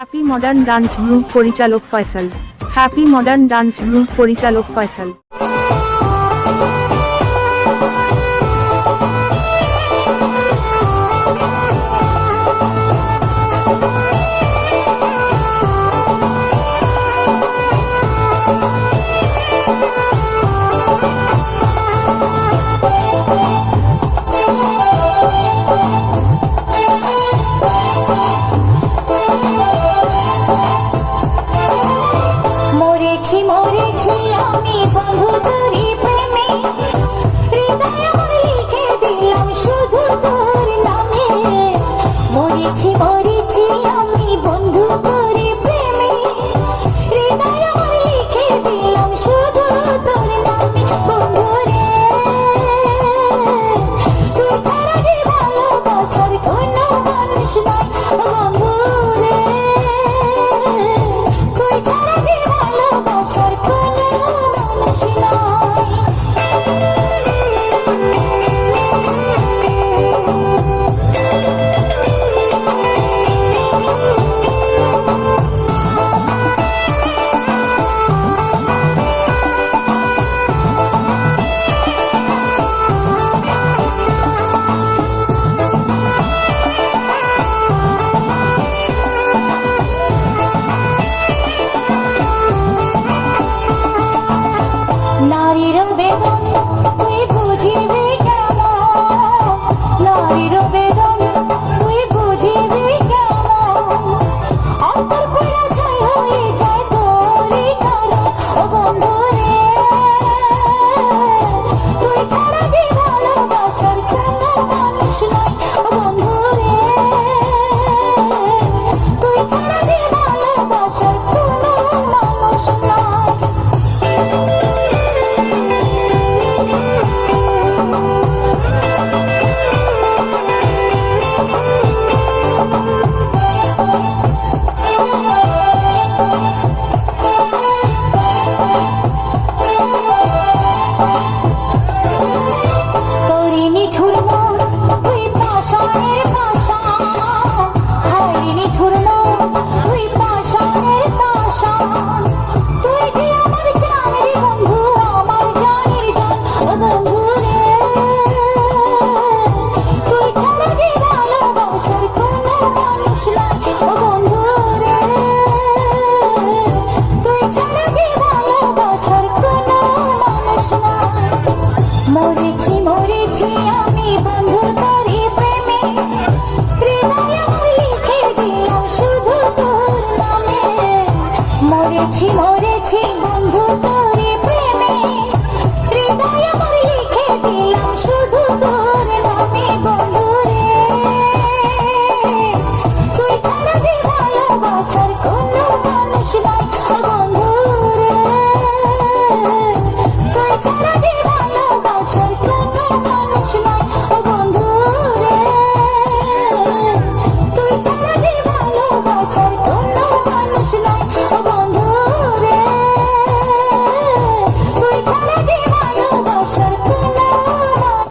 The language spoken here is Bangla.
হ্যাপি মডার্ন ডান্স গ্রুপ পরিচালক Faisal Happy modern dance group পরিচালক ফয়সাল from her body. ছুরি